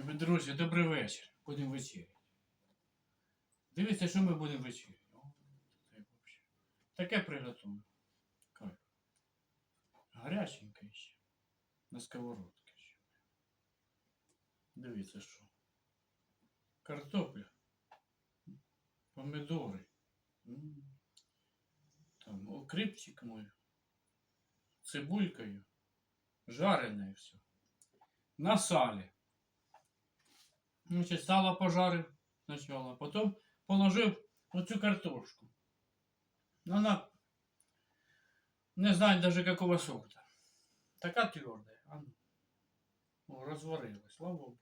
Любі друзі, добрий вечір. Будемо вечеряти. Дивіться, що ми будемо вечеряти. Таке приготую. Кайф. Гаряченьке ще. На сковородці ще. Дивіться, що. Картопля. Помідори. Там укрипчик мой. Цибулькою. Жареное все. На сале. Значит, сало пожарив сначала, потом положив оцю картошку. Ну, Она не знаю даже какого сорта. Така твердая. А ну. О, розварилась, слава Богу.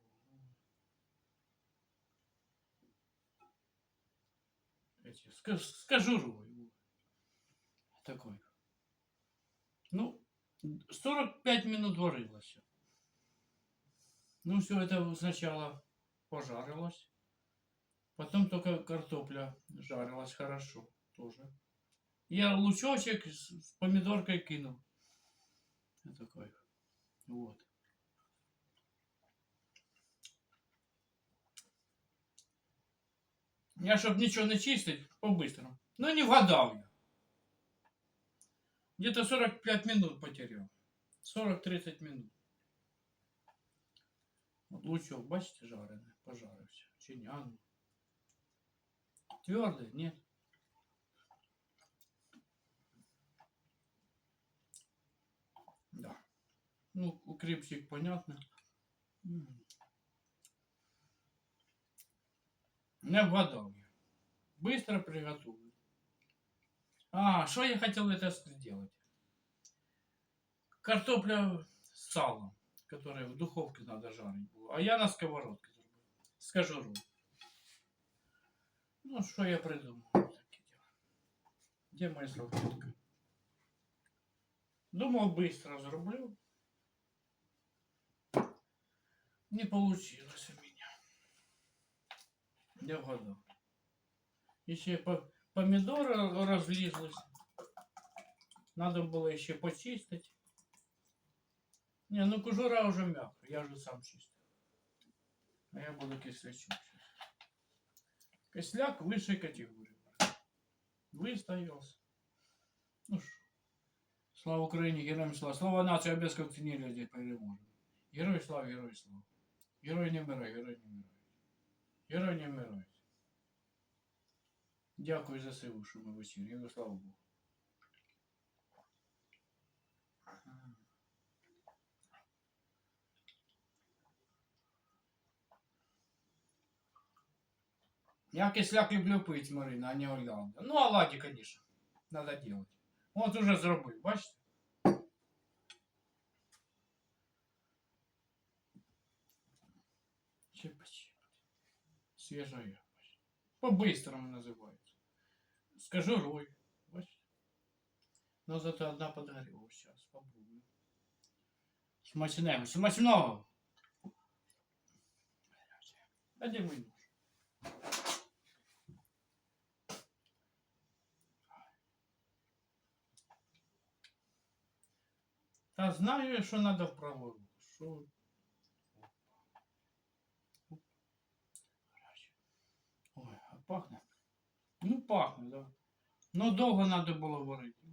С, ко- с кожурой. Такой. Ну, 45 минут варилось. Ну, все это сначала пожарилось. Потом только картопля жарилась хорошо тоже. Я лучочек с, помидоркой кинул. Вот такой. Вот. Я, чтобы ничего не чистить, по-быстрому. Ну, не вгадал я. Где-то 45 минут потерял. 40-30 минут. Лучок, бачите, жарене, пожарився. Чи ні? Ну. Твердий? Ні. Да. Ну, укрепчик понятно. Не вгадав я. Быстро приготовлю. А, что я хотел это сделать? Картопля с салом, которое в духовке надо жарить было. А я на сковородке зробив. З. Ну, що я придумал? Таке діло. Де моя салфетка? Думал, быстро зроблю. Не получилось у меня. Я вгадал. Еще по помидоры разлезлись. Надо было еще почистить. Не, ну кожура уже мягкая, я же сам чистил. А я буду кислячок. сейчас. Кисляк высшей категории. Выстоялся. Ну что. Слава Украине, героям слава. Слава нации, обов'язково цінили здесь переможемо. Герой слава, герой слава. Герой не вмирай, герой не вмирай. Герой не вмирай. Дякую за силу, що ми в ефірі. Герой слава Богу. Я кисляк люблю пить, Марина, а не Орландо. Ну, оладьи, конечно, надо делать. Вот уже зробив, бачите? Чепа-чепа. Свежая. По-быстрому называется. С кожурой. Бачите? Но зато одна подгорела. Сейчас попробуем. Смачного. Смачного. А где Та знаю я, що треба в праву руку. Що... Ой, а пахне. Ну, пахне, да. Ну, довго треба було варити.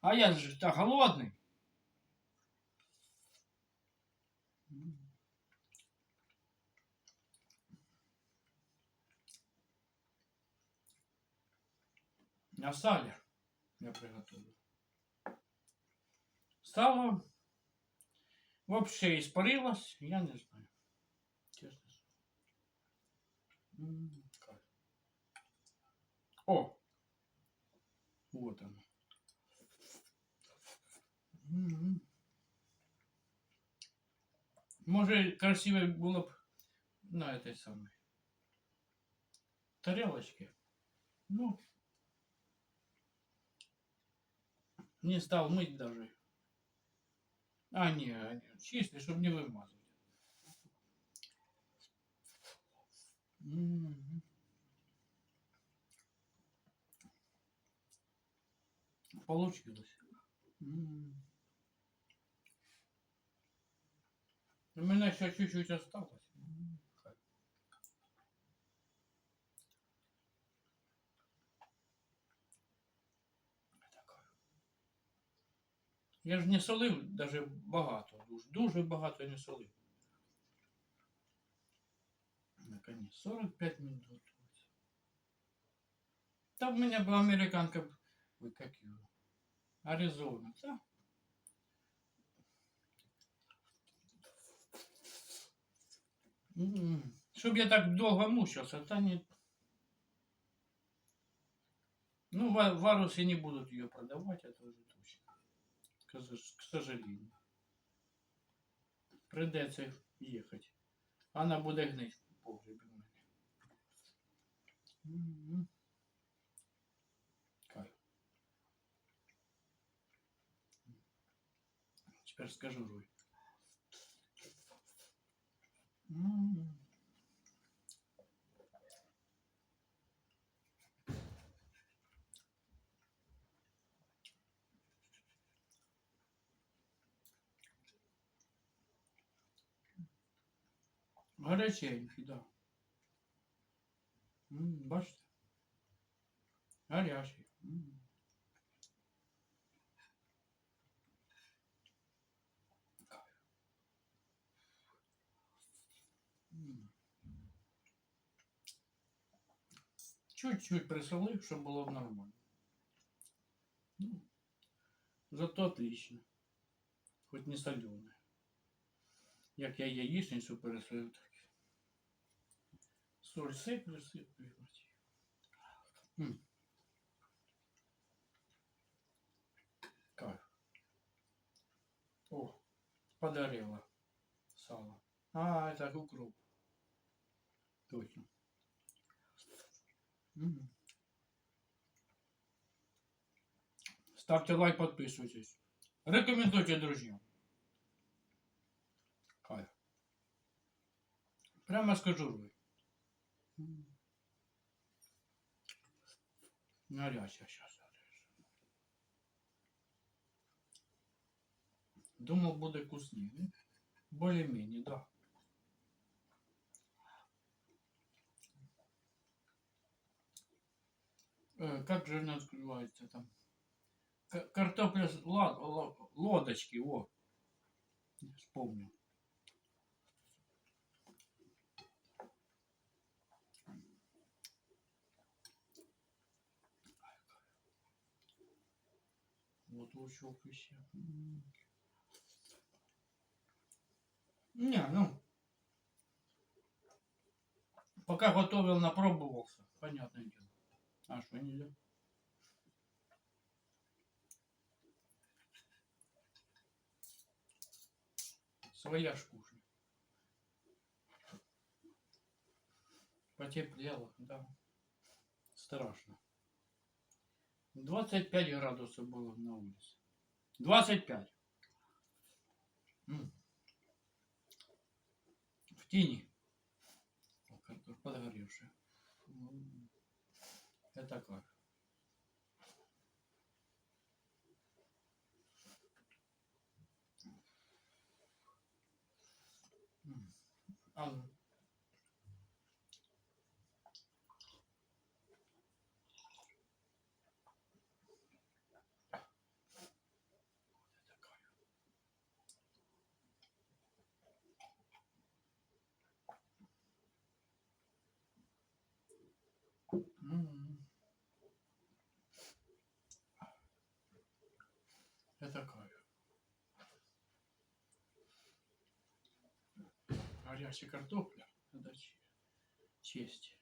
А я ж так голодний. На сале я приготовлю. Стало вообще испарилось, я не знаю. Честно. О! Вот оно. М. Может, красиво было бы на этой самой тарелочке. Ну, не стал мыть даже. А, не, чистый, чтобы не вымазывать. Получилось. У меня еще чуть-чуть осталось. Я ж не солив даже багато, дуже, дуже багато не солив. Наконец, 45 минут. Там у меня была американка, ой, как ее, Аризона, да? Чтоб я так долго мучился, это не... Ну, в в Арусе не будут ее продавать, это уже. К сож- к сожалению. Придеться ехать. Она буде гнить в погребі в мене. М. Кайф. Теперь скажу Руй. М. Гаряченький, да. Бачите? Гарячий. Чуть-чуть присолив, щоб було нормально. Ну, зато отлично. Хоть не соленое. Як я яєчницю пересолив, так. Соль і вроді. М. Кайф. О, подарила сало. А, это укроп. Точно. М. Ставьте лайк, подписывайтесь. Рекомендуйте друзьям. Кайф. Прямо скажу Руй. М. Горячая сейчас. Думал, буде вкуснее. Более-менее, да. Э, как же она называется там? К- Картопля лодочки, во. Вспомнил. Вот лучок еще. М. Не, ну. Пока готовил, напробовался. Понятное дело. А что нельзя? Своя ж кухня. Потеплело, да. Страшно. 25 градусов было на улице. 25. М. В тени. Подгоревшая. Это? М. А Это кайф. Горячая картопля. Че- честь.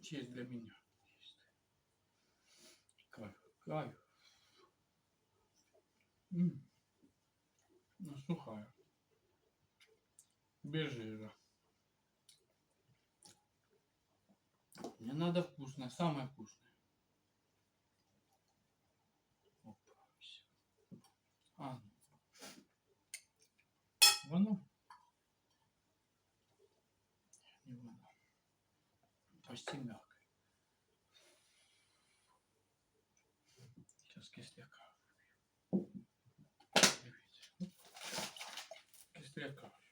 Честь для меня. Кайф. Кайф. Ну, сухая. Без жира. Мне надо вкусное, самое вкусное. Опа, всё. А, ну. Воно? Не воно. Почти мягкое. Сейчас кисляка. Дивіться.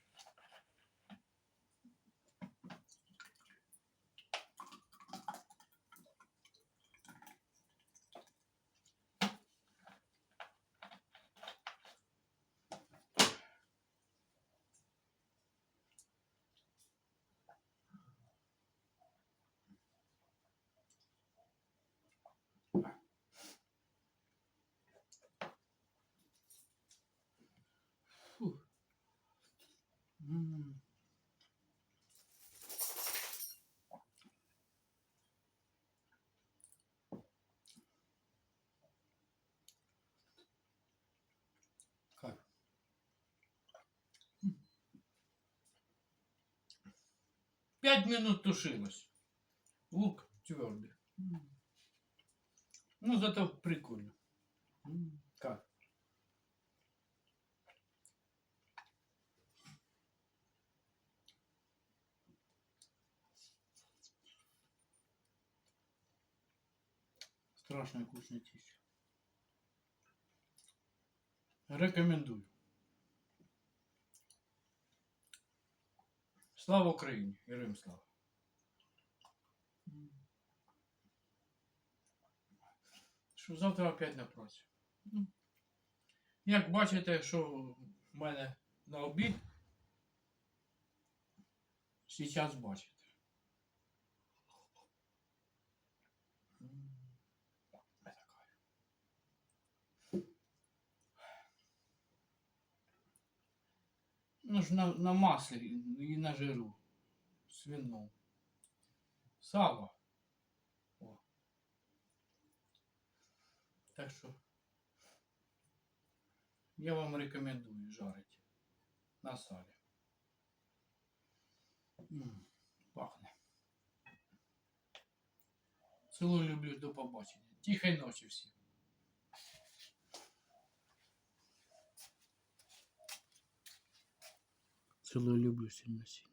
5 минут тушилось. Лук твердый. Ну, зато прикольно. Как? Страшная вкуснятища. Рекомендую. Слава Україні! Героям слава! Що завтра опять на праці. Ну, Як бачите, що в мене на обід, зараз бачите. ж на, на маслі і на жиру. Свином. Сало. О. Так що я вам рекомендую жарити на салі. М, Пахне. Цілую люблю до побачення. Тихої ночі всім. Цілую люблю сильно сильно.